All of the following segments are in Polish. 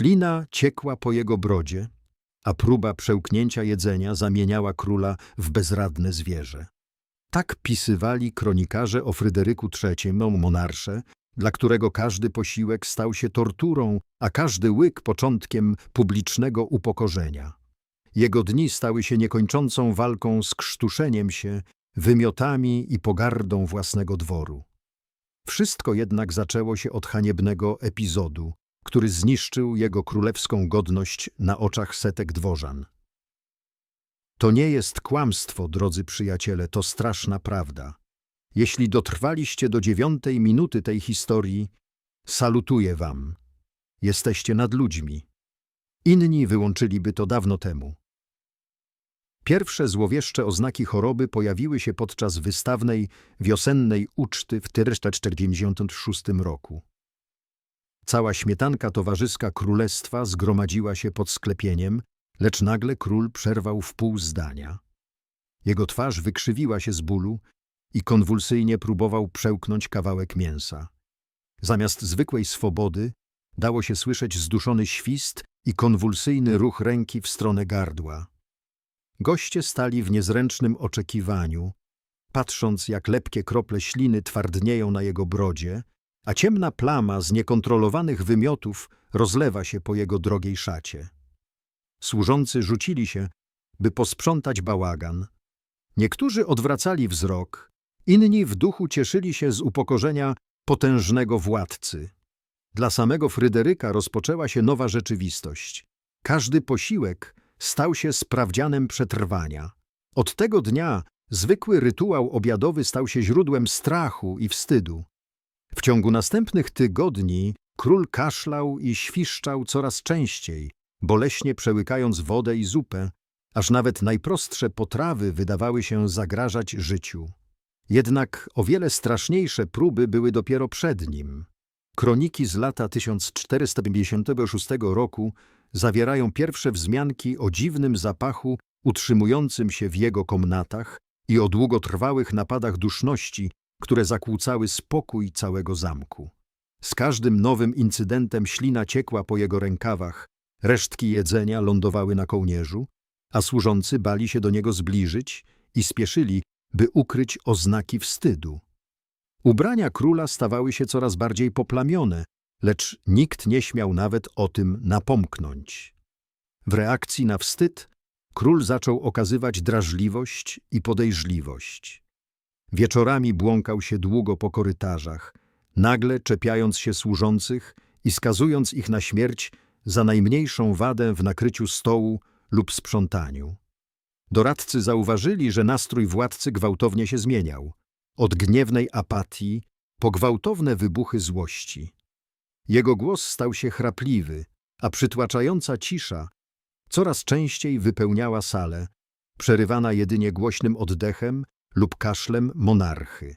Ślina ciekła po jego brodzie, a próba przełknięcia jedzenia zamieniała króla w bezradne zwierzę. Tak pisywali kronikarze o Fryderyku III, monarsze, dla którego każdy posiłek stał się torturą, a każdy łyk początkiem publicznego upokorzenia. Jego dni stały się niekończącą walką z krztuszeniem się, wymiotami i pogardą własnego dworu. Wszystko jednak zaczęło się od haniebnego epizodu, który zniszczył jego królewską godność na oczach setek dworzan. To nie jest kłamstwo, drodzy przyjaciele, to straszna prawda. Jeśli dotrwaliście do dziewiątej minuty tej historii, salutuję wam. Jesteście nad ludźmi. Inni wyłączyliby to dawno temu. Pierwsze złowieszcze oznaki choroby pojawiły się podczas wystawnej, wiosennej uczty w 496 roku. Cała śmietanka towarzyska królestwa zgromadziła się pod sklepieniem, lecz nagle król przerwał w pół zdania. Jego twarz wykrzywiła się z bólu i konwulsyjnie próbował przełknąć kawałek mięsa. Zamiast zwykłej swobody dało się słyszeć zduszony świst i konwulsyjny ruch ręki w stronę gardła. Goście stali w niezręcznym oczekiwaniu, patrząc jak lepkie krople śliny twardnieją na jego brodzie, a ciemna plama z niekontrolowanych wymiotów rozlewa się po jego drogiej szacie. Służący rzucili się, by posprzątać bałagan. Niektórzy odwracali wzrok, inni w duchu cieszyli się z upokorzenia potężnego władcy. Dla samego Fryderyka rozpoczęła się nowa rzeczywistość. Każdy posiłek stał się sprawdzianem przetrwania. Od tego dnia zwykły rytuał obiadowy stał się źródłem strachu i wstydu. W ciągu następnych tygodni król kaszlał i świszczał coraz częściej, boleśnie przełykając wodę i zupę, aż nawet najprostsze potrawy wydawały się zagrażać życiu. Jednak o wiele straszniejsze próby były dopiero przed nim. Kroniki z lata 1456 roku zawierają pierwsze wzmianki o dziwnym zapachu utrzymującym się w jego komnatach i o długotrwałych napadach duszności, które zakłócały spokój całego zamku. Z każdym nowym incydentem ślina ciekła po jego rękawach, resztki jedzenia lądowały na kołnierzu, a służący bali się do niego zbliżyć i spieszyli, by ukryć oznaki wstydu. Ubrania króla stawały się coraz bardziej poplamione, lecz nikt nie śmiał nawet o tym napomknąć. W reakcji na wstyd król zaczął okazywać drażliwość i podejrzliwość. Wieczorami błąkał się długo po korytarzach, nagle czepiając się służących i skazując ich na śmierć za najmniejszą wadę w nakryciu stołu lub sprzątaniu. Doradcy zauważyli, że nastrój władcy gwałtownie się zmieniał, od gniewnej apatii po gwałtowne wybuchy złości. Jego głos stał się chrapliwy, a przytłaczająca cisza coraz częściej wypełniała salę, przerywana jedynie głośnym oddechem lub kaszlem monarchy.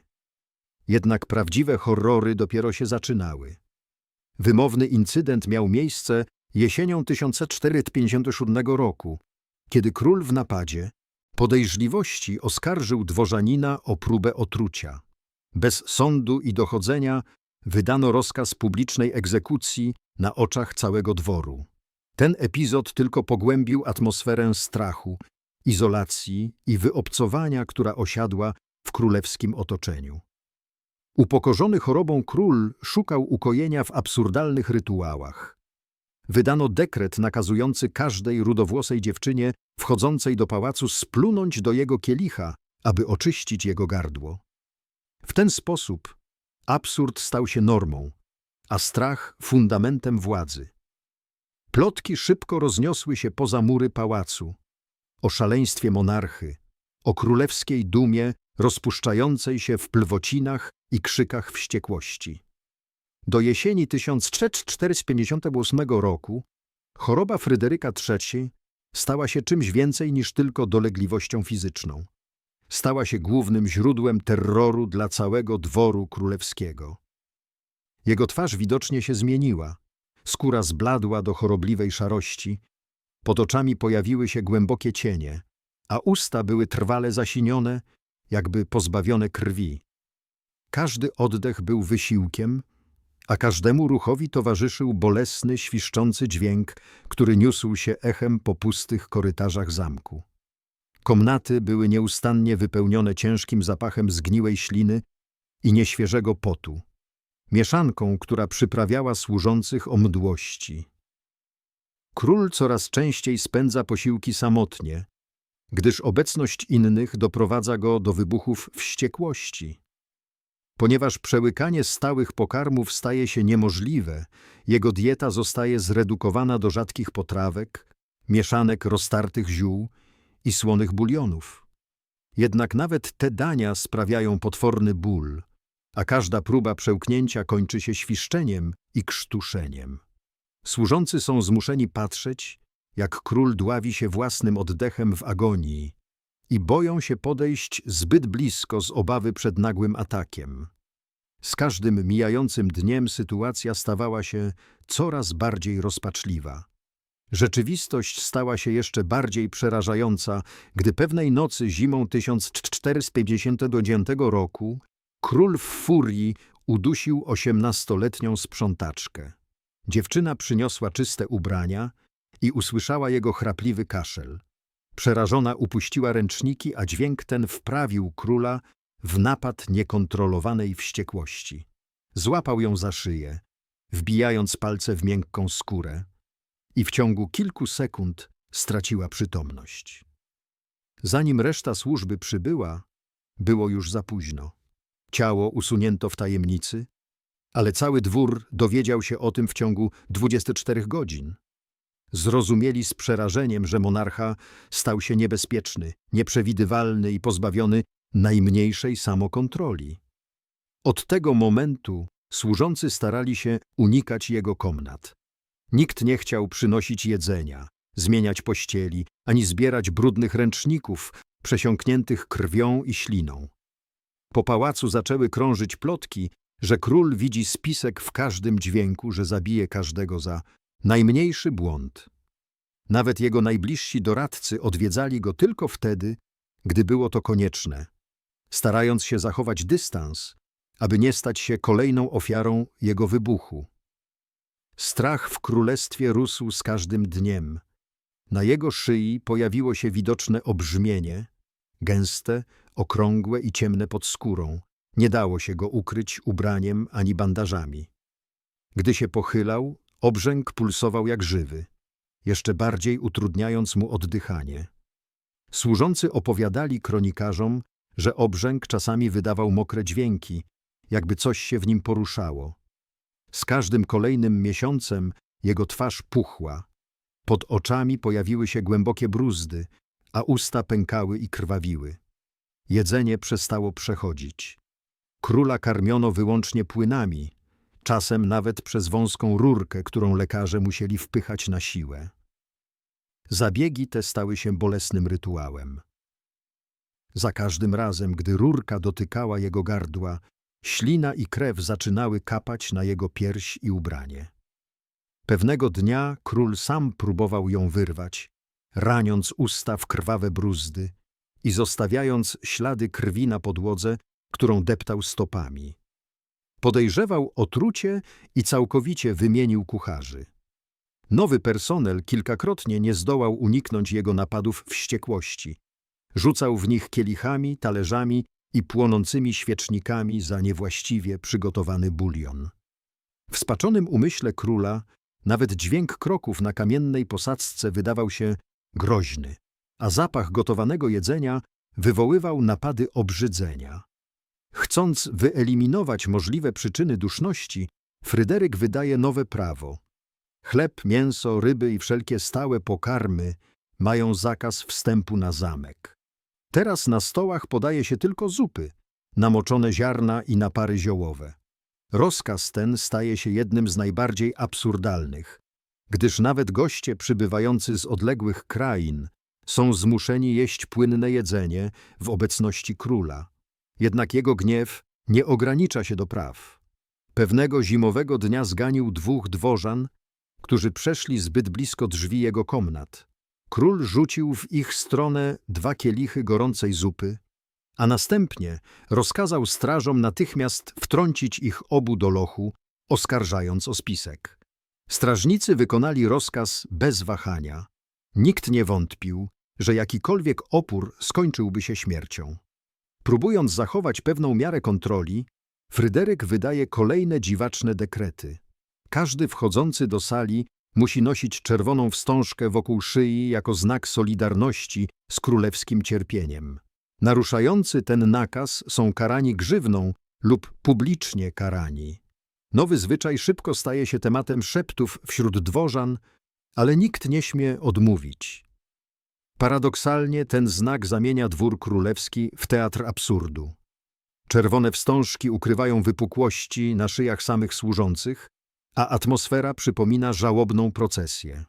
Jednak prawdziwe horrory dopiero się zaczynały. Wymowny incydent miał miejsce jesienią 1457 roku, kiedy król w napadzie podejrzliwości oskarżył dworzanina o próbę otrucia. Bez sądu i dochodzenia wydano rozkaz publicznej egzekucji na oczach całego dworu. Ten epizod tylko pogłębił atmosferę strachu, izolacji i wyobcowania, która osiadła w królewskim otoczeniu. Upokorzony chorobą król szukał ukojenia w absurdalnych rytuałach. Wydano dekret nakazujący każdej rudowłosej dziewczynie wchodzącej do pałacu splunąć do jego kielicha, aby oczyścić jego gardło. W ten sposób absurd stał się normą, a strach fundamentem władzy. Plotki szybko rozniosły się poza mury pałacu. O szaleństwie monarchy, o królewskiej dumie rozpuszczającej się w plwocinach i krzykach wściekłości. Do jesieni 1458 roku choroba Fryderyka III stała się czymś więcej niż tylko dolegliwością fizyczną. Stała się głównym źródłem terroru dla całego dworu królewskiego. Jego twarz widocznie się zmieniła. Skóra zbladła do chorobliwej szarości, pod oczami pojawiły się głębokie cienie, a usta były trwale zasinione, jakby pozbawione krwi. Każdy oddech był wysiłkiem, a każdemu ruchowi towarzyszył bolesny, świszczący dźwięk, który niósł się echem po pustych korytarzach zamku. Komnaty były nieustannie wypełnione ciężkim zapachem zgniłej śliny i nieświeżego potu, mieszanką, która przyprawiała służących o mdłości. Król coraz częściej spędza posiłki samotnie, gdyż obecność innych doprowadza go do wybuchów wściekłości. Ponieważ przełykanie stałych pokarmów staje się niemożliwe, jego dieta zostaje zredukowana do rzadkich potrawek, mieszanek roztartych ziół i słonych bulionów. Jednak nawet te dania sprawiają potworny ból, a każda próba przełknięcia kończy się świszczeniem i krztuszeniem. Służący są zmuszeni patrzeć, jak król dławi się własnym oddechem w agonii i boją się podejść zbyt blisko z obawy przed nagłym atakiem. Z każdym mijającym dniem sytuacja stawała się coraz bardziej rozpaczliwa. Rzeczywistość stała się jeszcze bardziej przerażająca, gdy pewnej nocy zimą 1459 roku król w furii udusił osiemnastoletnią sprzątaczkę. Dziewczyna przyniosła czyste ubrania i usłyszała jego chrapliwy kaszel. Przerażona upuściła ręczniki, a dźwięk ten wprawił króla w napad niekontrolowanej wściekłości. Złapał ją za szyję, wbijając palce w miękką skórę i w ciągu kilku sekund straciła przytomność. Zanim reszta służby przybyła, było już za późno. Ciało usunięto w tajemnicy, ale cały dwór dowiedział się o tym w ciągu 24 godzin. Zrozumieli z przerażeniem, że monarcha stał się niebezpieczny, nieprzewidywalny i pozbawiony najmniejszej samokontroli. Od tego momentu służący starali się unikać jego komnat. Nikt nie chciał przynosić jedzenia, zmieniać pościeli, ani zbierać brudnych ręczników przesiąkniętych krwią i śliną. Po pałacu zaczęły krążyć plotki, że król widzi spisek w każdym dźwięku, że zabije każdego za najmniejszy błąd. Nawet jego najbliżsi doradcy odwiedzali go tylko wtedy, gdy było to konieczne, starając się zachować dystans, aby nie stać się kolejną ofiarą jego wybuchu. Strach w królestwie rósł z każdym dniem. Na jego szyi pojawiło się widoczne obrzmienie, gęste, okrągłe i ciemne pod skórą. Nie dało się go ukryć ubraniem ani bandażami. Gdy się pochylał, obrzęk pulsował jak żywy, jeszcze bardziej utrudniając mu oddychanie. Służący opowiadali kronikarzom, że obrzęk czasami wydawał mokre dźwięki, jakby coś się w nim poruszało. Z każdym kolejnym miesiącem jego twarz puchła. Pod oczami pojawiły się głębokie bruzdy, a usta pękały i krwawiły. Jedzenie przestało przechodzić. Króla karmiono wyłącznie płynami, czasem nawet przez wąską rurkę, którą lekarze musieli wpychać na siłę. Zabiegi te stały się bolesnym rytuałem. Za każdym razem, gdy rurka dotykała jego gardła, ślina i krew zaczynały kapać na jego pierś i ubranie. Pewnego dnia król sam próbował ją wyrwać, raniąc usta w krwawe bruzdy i zostawiając ślady krwi na podłodze, którą deptał stopami. Podejrzewał otrucie i całkowicie wymienił kucharzy. Nowy personel kilkakrotnie nie zdołał uniknąć jego napadów wściekłości. Rzucał w nich kielichami, talerzami i płonącymi świecznikami za niewłaściwie przygotowany bulion. W spaczonym umyśle króla nawet dźwięk kroków na kamiennej posadzce wydawał się groźny, a zapach gotowanego jedzenia wywoływał napady obrzydzenia. Chcąc wyeliminować możliwe przyczyny duszności, Fryderyk wydaje nowe prawo. Chleb, mięso, ryby i wszelkie stałe pokarmy mają zakaz wstępu na zamek. Teraz na stołach podaje się tylko zupy, namoczone ziarna i napary ziołowe. Rozkaz ten staje się jednym z najbardziej absurdalnych, gdyż nawet goście przybywający z odległych krain są zmuszeni jeść płynne jedzenie w obecności króla. Jednak jego gniew nie ogranicza się do praw. Pewnego zimowego dnia zganił dwóch dworzan, którzy przeszli zbyt blisko drzwi jego komnat. Król rzucił w ich stronę dwa kielichy gorącej zupy, a następnie rozkazał strażom natychmiast wtrącić ich obu do lochu, oskarżając o spisek. Strażnicy wykonali rozkaz bez wahania. Nikt nie wątpił, że jakikolwiek opór skończyłby się śmiercią. Próbując zachować pewną miarę kontroli, Fryderyk wydaje kolejne dziwaczne dekrety. Każdy wchodzący do sali musi nosić czerwoną wstążkę wokół szyi jako znak solidarności z królewskim cierpieniem. Naruszający ten nakaz są karani grzywną lub publicznie karani. Nowy zwyczaj szybko staje się tematem szeptów wśród dworzan, ale nikt nie śmie odmówić. Paradoksalnie ten znak zamienia dwór królewski w teatr absurdu. Czerwone wstążki ukrywają wypukłości na szyjach samych służących, a atmosfera przypomina żałobną procesję.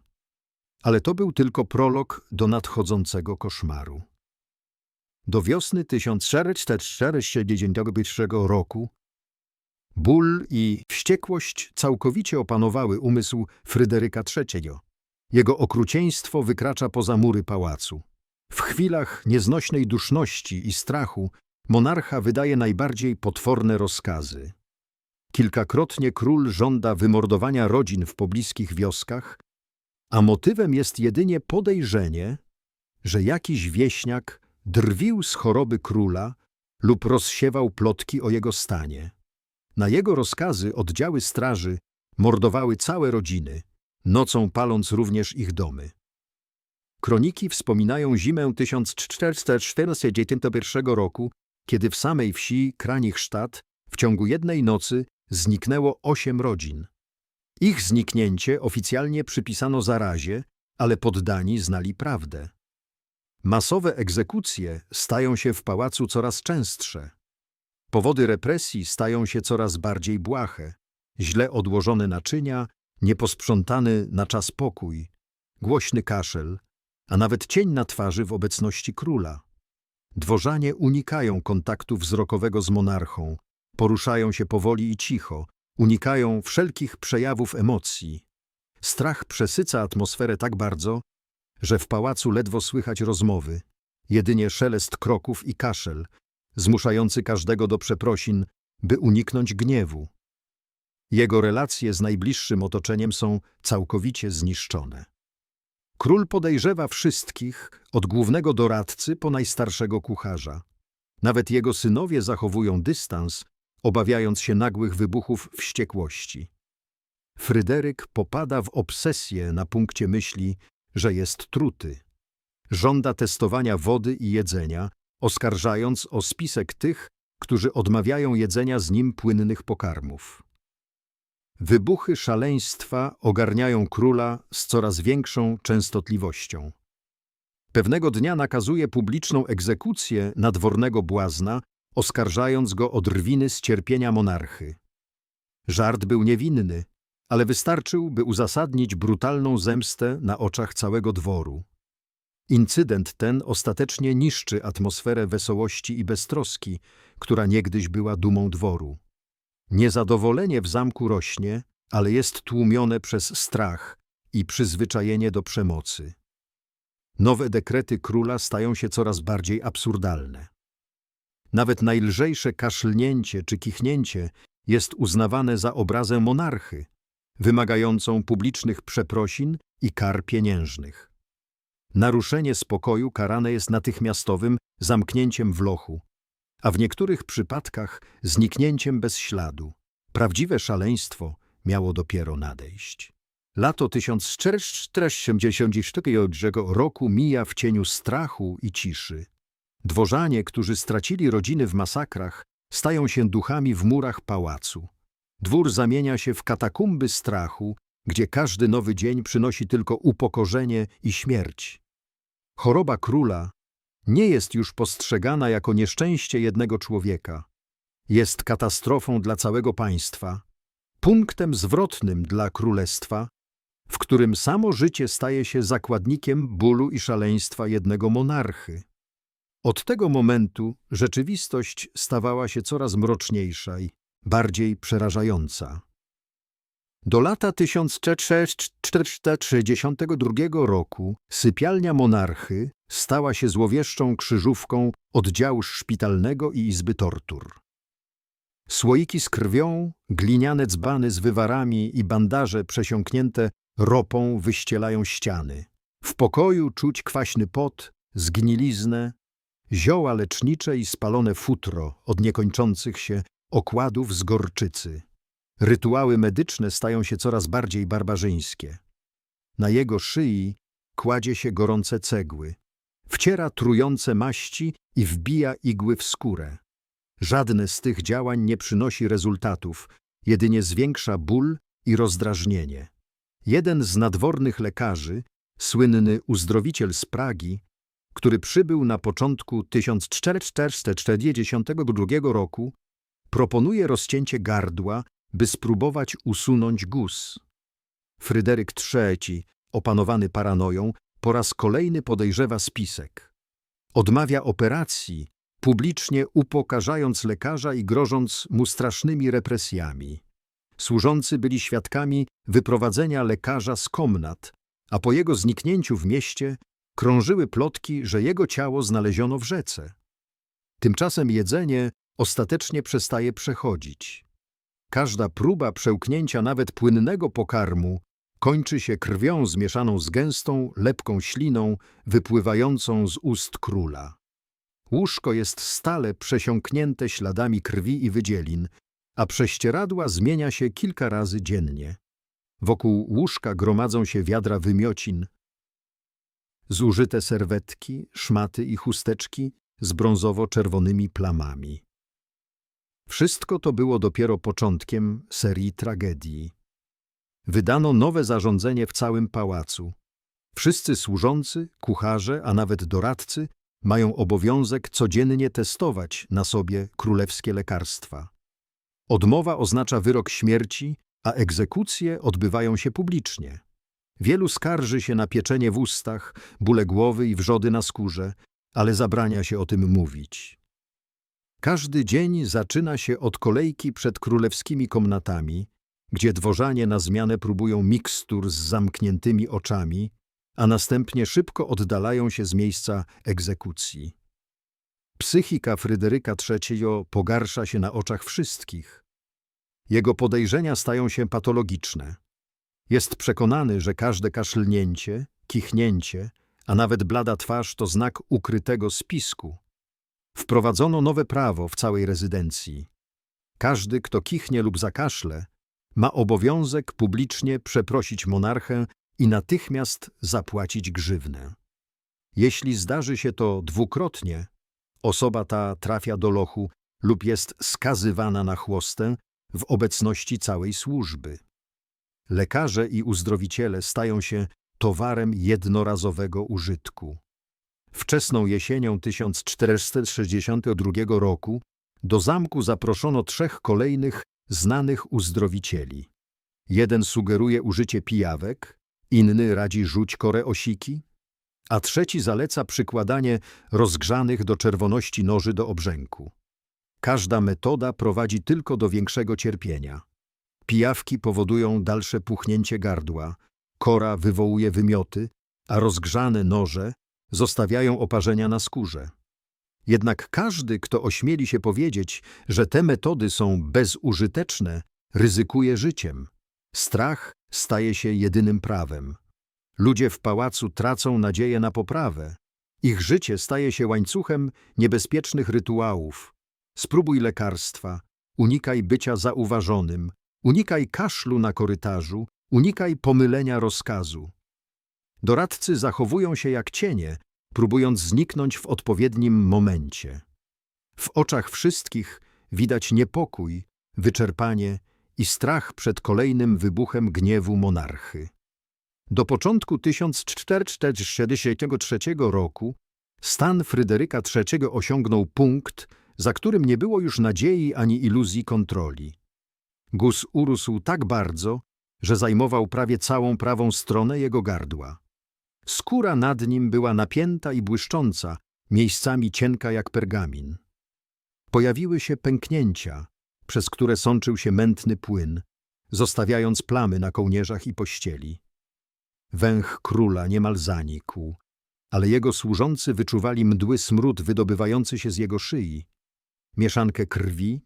Ale to był tylko prolog do nadchodzącego koszmaru. Do wiosny 1441 roku ból i wściekłość całkowicie opanowały umysł Fryderyka III. Jego okrucieństwo wykracza poza mury pałacu. W chwilach nieznośnej duszności i strachu monarcha wydaje najbardziej potworne rozkazy. Kilkakrotnie król żąda wymordowania rodzin w pobliskich wioskach, a motywem jest jedynie podejrzenie, że jakiś wieśniak drwił z choroby króla lub rozsiewał plotki o jego stanie. Na jego rozkazy oddziały straży mordowały całe rodziny, nocą paląc również ich domy. Kroniki wspominają zimę 1441 roku, kiedy w samej wsi Kranichsztat w ciągu jednej nocy zniknęło osiem rodzin. Ich zniknięcie oficjalnie przypisano zarazie, ale poddani znali prawdę. Masowe egzekucje stają się w pałacu coraz częstsze. Powody represji stają się coraz bardziej błahe. Źle odłożone naczynia, nieposprzątany na czas pokój, głośny kaszel, a nawet cień na twarzy w obecności króla. Dworzanie unikają kontaktu wzrokowego z monarchą, poruszają się powoli i cicho, unikają wszelkich przejawów emocji. Strach przesyca atmosferę tak bardzo, że w pałacu ledwo słychać rozmowy, jedynie szelest kroków i kaszel, zmuszający każdego do przeprosin, by uniknąć gniewu. Jego relacje z najbliższym otoczeniem są całkowicie zniszczone. Król podejrzewa wszystkich, od głównego doradcy po najstarszego kucharza. Nawet jego synowie zachowują dystans, obawiając się nagłych wybuchów wściekłości. Fryderyk popada w obsesję na punkcie myśli, że jest truty. Żąda testowania wody i jedzenia, oskarżając o spisek tych, którzy odmawiają jedzenia z nim płynnych pokarmów. Wybuchy szaleństwa ogarniają króla z coraz większą częstotliwością. Pewnego dnia nakazuje publiczną egzekucję nadwornego błazna, oskarżając go o drwiny z cierpienia monarchy. Żart był niewinny, ale wystarczył, by uzasadnić brutalną zemstę na oczach całego dworu. Incydent ten ostatecznie niszczy atmosferę wesołości i beztroski, która niegdyś była dumą dworu. Niezadowolenie w zamku rośnie, ale jest tłumione przez strach i przyzwyczajenie do przemocy. Nowe dekrety króla stają się coraz bardziej absurdalne. Nawet najlżejsze kaszlnięcie czy kichnięcie jest uznawane za obrazę monarchy, wymagającą publicznych przeprosin i kar pieniężnych. Naruszenie spokoju karane jest natychmiastowym zamknięciem w lochu, a w niektórych przypadkach zniknięciem bez śladu. Prawdziwe szaleństwo miało dopiero nadejść. Lato 1484 roku mija w cieniu strachu i ciszy. Dworzanie, którzy stracili rodziny w masakrach, stają się duchami w murach pałacu. Dwór zamienia się w katakumby strachu, gdzie każdy nowy dzień przynosi tylko upokorzenie i śmierć. Choroba króla nie jest już postrzegana jako nieszczęście jednego człowieka. Jest katastrofą dla całego państwa, punktem zwrotnym dla królestwa, w którym samo życie staje się zakładnikiem bólu i szaleństwa jednego monarchy. Od tego momentu rzeczywistość stawała się coraz mroczniejsza i bardziej przerażająca. Do lata 1432 roku sypialnia monarchy stała się złowieszczą krzyżówką oddziału szpitalnego i izby tortur. Słoiki z krwią, gliniane dzbany z wywarami i bandaże przesiąknięte ropą wyścielają ściany. W pokoju czuć kwaśny pot, zgniliznę, zioła lecznicze i spalone futro od niekończących się okładów z gorczycy. Rytuały medyczne stają się coraz bardziej barbarzyńskie. Na jego szyi kładzie się gorące cegły, wciera trujące maści i wbija igły w skórę. Żadne z tych działań nie przynosi rezultatów, jedynie zwiększa ból i rozdrażnienie. Jeden z nadwornych lekarzy, słynny uzdrowiciel z Pragi, który przybył na początku 1442 roku, proponuje rozcięcie gardła, by spróbować usunąć guz. Fryderyk III, opanowany paranoją, po raz kolejny podejrzewa spisek. Odmawia operacji, publicznie upokarzając lekarza i grożąc mu strasznymi represjami. Służący byli świadkami wyprowadzenia lekarza z komnat, a po jego zniknięciu w mieście krążyły plotki, że jego ciało znaleziono w rzece. Tymczasem jedzenie ostatecznie przestaje przechodzić. Każda próba przełknięcia nawet płynnego pokarmu kończy się krwią zmieszaną z gęstą, lepką śliną wypływającą z ust króla. Łóżko jest stale przesiąknięte śladami krwi i wydzielin, a prześcieradła zmienia się kilka razy dziennie. Wokół łóżka gromadzą się wiadra wymiocin, zużyte serwetki, szmaty i chusteczki z brązowo-czerwonymi plamami. Wszystko to było dopiero początkiem serii tragedii. Wydano nowe zarządzenie w całym pałacu. Wszyscy służący, kucharze, a nawet doradcy mają obowiązek codziennie testować na sobie królewskie lekarstwa. Odmowa oznacza wyrok śmierci, a egzekucje odbywają się publicznie. Wielu skarży się na pieczenie w ustach, bóle głowy i wrzody na skórze, ale zabrania się o tym mówić. Każdy dzień zaczyna się od kolejki przed królewskimi komnatami, gdzie dworzanie na zmianę próbują mikstur z zamkniętymi oczami, a następnie szybko oddalają się z miejsca egzekucji. Psychika Fryderyka III pogarsza się na oczach wszystkich. Jego podejrzenia stają się patologiczne. Jest przekonany, że każde kaszlnięcie, kichnięcie, a nawet blada twarz to znak ukrytego spisku. Wprowadzono nowe prawo w całej rezydencji. Każdy, kto kichnie lub zakaszle, ma obowiązek publicznie przeprosić monarchę i natychmiast zapłacić grzywnę. Jeśli zdarzy się to dwukrotnie, osoba ta trafia do lochu lub jest skazywana na chłostę w obecności całej służby. Lekarze i uzdrowiciele stają się towarem jednorazowego użytku. Wczesną jesienią 1462 roku do zamku zaproszono trzech kolejnych znanych uzdrowicieli. Jeden sugeruje użycie pijawek, inny radzi rzuć korę osiki, a trzeci zaleca przykładanie rozgrzanych do czerwoności noży do obrzęku. Każda metoda prowadzi tylko do większego cierpienia. Pijawki powodują dalsze puchnięcie gardła, kora wywołuje wymioty, a rozgrzane noże zostawiają oparzenia na skórze. Jednak każdy, kto ośmieli się powiedzieć, że te metody są bezużyteczne, ryzykuje życiem. Strach staje się jedynym prawem. Ludzie w pałacu tracą nadzieję na poprawę. Ich życie staje się łańcuchem niebezpiecznych rytuałów. Spróbuj lekarstwa, unikaj bycia zauważonym, unikaj kaszlu na korytarzu, unikaj pomylenia rozkazu. Doradcy zachowują się jak cienie, próbując zniknąć w odpowiednim momencie. W oczach wszystkich widać niepokój, wyczerpanie i strach przed kolejnym wybuchem gniewu monarchy. Do początku 1463 roku stan Fryderyka III osiągnął punkt, za którym nie było już nadziei ani iluzji kontroli. Gus urósł tak bardzo, że zajmował prawie całą prawą stronę jego gardła. Skóra nad nim była napięta i błyszcząca, miejscami cienka jak pergamin. Pojawiły się pęknięcia, przez które sączył się mętny płyn, zostawiając plamy na kołnierzach i pościeli. Węch króla niemal zanikł, ale jego służący wyczuwali mdły smród wydobywający się z jego szyi, mieszankę krwi,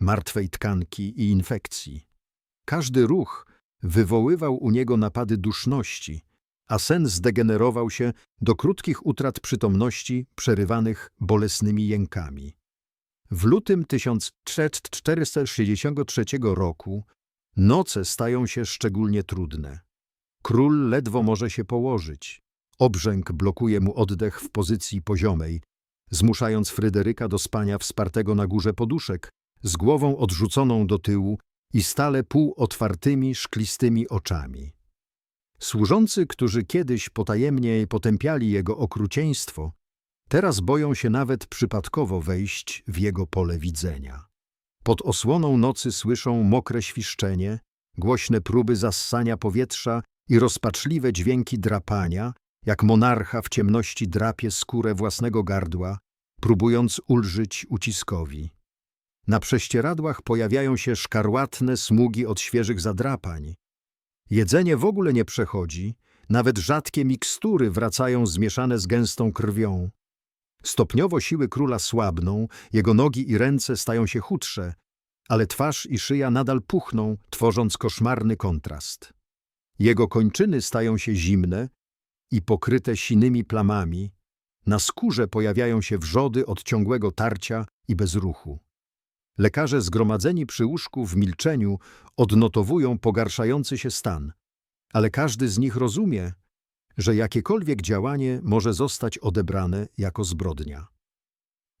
martwej tkanki i infekcji. Każdy ruch wywoływał u niego napady duszności, a sen zdegenerował się do krótkich utrat przytomności przerywanych bolesnymi jękami. W lutym 1463 roku noce stają się szczególnie trudne. Król ledwo może się położyć. Obrzęk blokuje mu oddech w pozycji poziomej, zmuszając Fryderyka do spania wspartego na górze poduszek, z głową odrzuconą do tyłu i stale półotwartymi, szklistymi oczami. Służący, którzy kiedyś potajemnie potępiali jego okrucieństwo, teraz boją się nawet przypadkowo wejść w jego pole widzenia. Pod osłoną nocy słyszą mokre świszczenie, głośne próby zassania powietrza i rozpaczliwe dźwięki drapania, jak monarcha w ciemności drapie skórę własnego gardła, próbując ulżyć uciskowi. Na prześcieradłach pojawiają się szkarłatne smugi od świeżych zadrapań. Jedzenie w ogóle nie przechodzi, nawet rzadkie mikstury wracają zmieszane z gęstą krwią. Stopniowo siły króla słabną, jego nogi i ręce stają się chudsze, ale twarz i szyja nadal puchną, tworząc koszmarny kontrast. Jego kończyny stają się zimne i pokryte sinymi plamami, na skórze pojawiają się wrzody od ciągłego tarcia i bezruchu. Lekarze zgromadzeni przy łóżku w milczeniu odnotowują pogarszający się stan, ale każdy z nich rozumie, że jakiekolwiek działanie może zostać odebrane jako zbrodnia.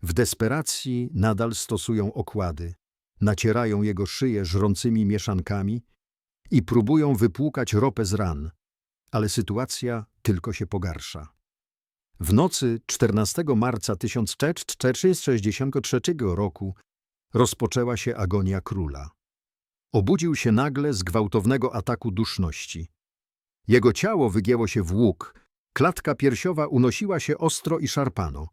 W desperacji nadal stosują okłady, nacierają jego szyję żrącymi mieszankami i próbują wypłukać ropę z ran, ale sytuacja tylko się pogarsza. W nocy 14 marca 1463 roku rozpoczęła się agonia króla. Obudził się nagle z gwałtownego ataku duszności. Jego ciało wygięło się w łuk, klatka piersiowa unosiła się ostro i szarpano.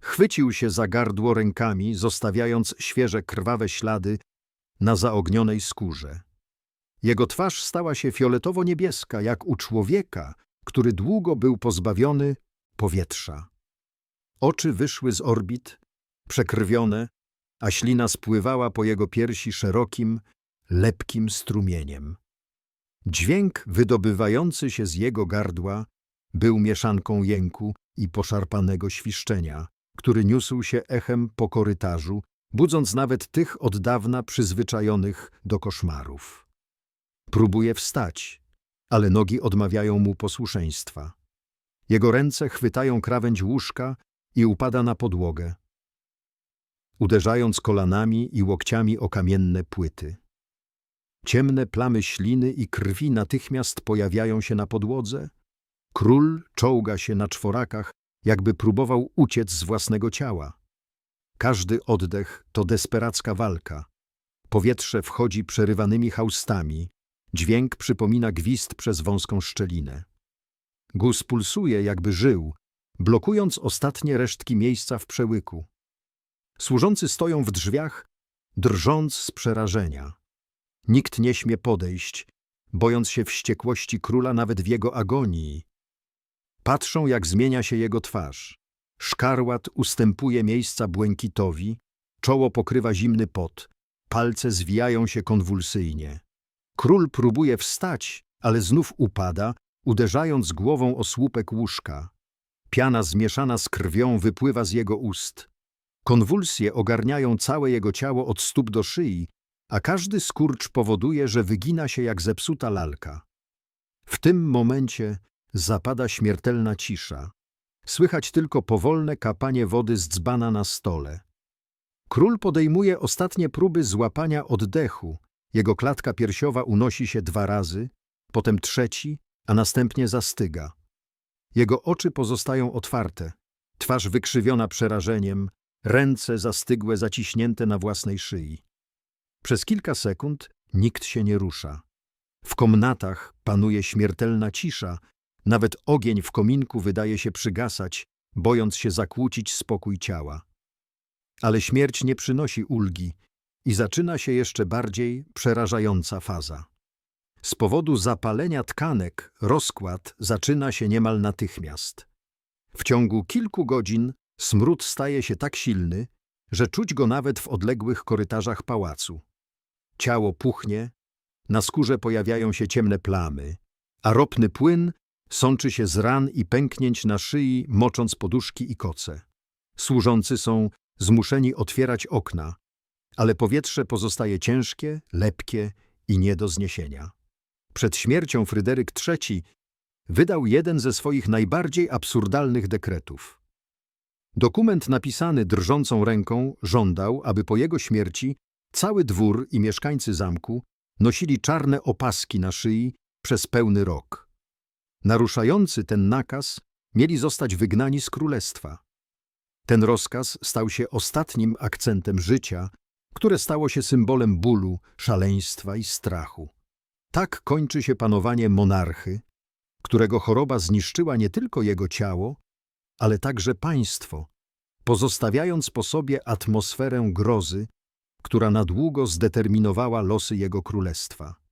Chwycił się za gardło rękami, zostawiając świeże krwawe ślady na zaognionej skórze. Jego twarz stała się fioletowo-niebieska, jak u człowieka, który długo był pozbawiony powietrza. Oczy wyszły z orbit, przekrwione, a ślina spływała po jego piersi szerokim, lepkim strumieniem. Dźwięk wydobywający się z jego gardła był mieszanką jęku i poszarpanego świszczenia, który niósł się echem po korytarzu, budząc nawet tych od dawna przyzwyczajonych do koszmarów. Próbuje wstać, ale nogi odmawiają mu posłuszeństwa. Jego ręce chwytają krawędź łóżka i upada na podłogę, uderzając kolanami i łokciami o kamienne płyty. Ciemne plamy śliny i krwi natychmiast pojawiają się na podłodze. Król czołga się na czworakach, jakby próbował uciec z własnego ciała. Każdy oddech to desperacka walka. Powietrze wchodzi przerywanymi haustami, dźwięk przypomina gwizd przez wąską szczelinę. Guz pulsuje, jakby żył, blokując ostatnie resztki miejsca w przełyku. Służący stoją w drzwiach, drżąc z przerażenia. Nikt nie śmie podejść, bojąc się wściekłości króla nawet w jego agonii. Patrzą, jak zmienia się jego twarz. Szkarłat ustępuje miejsca błękitowi, czoło pokrywa zimny pot, palce zwijają się konwulsyjnie. Król próbuje wstać, ale znów upada, uderzając głową o słupek łóżka. Piana zmieszana z krwią wypływa z jego ust. Konwulsje ogarniają całe jego ciało od stóp do szyi, a każdy skurcz powoduje, że wygina się jak zepsuta lalka. W tym momencie zapada śmiertelna cisza. Słychać tylko powolne kapanie wody z dzbana na stole. Król podejmuje ostatnie próby złapania oddechu. Jego klatka piersiowa unosi się dwa razy, potem trzeci, a następnie zastyga. Jego oczy pozostają otwarte, twarz wykrzywiona przerażeniem, ręce zastygłe zaciśnięte na własnej szyi. Przez kilka sekund nikt się nie rusza. W komnatach panuje śmiertelna cisza, nawet ogień w kominku wydaje się przygasać, bojąc się zakłócić spokój ciała. Ale śmierć nie przynosi ulgi i zaczyna się jeszcze bardziej przerażająca faza. Z powodu zapalenia tkanek rozkład zaczyna się niemal natychmiast. W ciągu kilku godzin smród staje się tak silny, że czuć go nawet w odległych korytarzach pałacu. Ciało puchnie, na skórze pojawiają się ciemne plamy, a ropny płyn sączy się z ran i pęknięć na szyi, mocząc poduszki i koce. Służący są zmuszeni otwierać okna, ale powietrze pozostaje ciężkie, lepkie i nie do zniesienia. Przed śmiercią Fryderyk III wydał jeden ze swoich najbardziej absurdalnych dekretów. Dokument napisany drżącą ręką żądał, aby po jego śmierci cały dwór i mieszkańcy zamku nosili czarne opaski na szyi przez pełny rok. Naruszający ten nakaz mieli zostać wygnani z królestwa. Ten rozkaz stał się ostatnim akcentem życia, które stało się symbolem bólu, szaleństwa i strachu. Tak kończy się panowanie monarchy, którego choroba zniszczyła nie tylko jego ciało, ale także państwo, pozostawiając po sobie atmosferę grozy, która na długo zdeterminowała losy jego królestwa.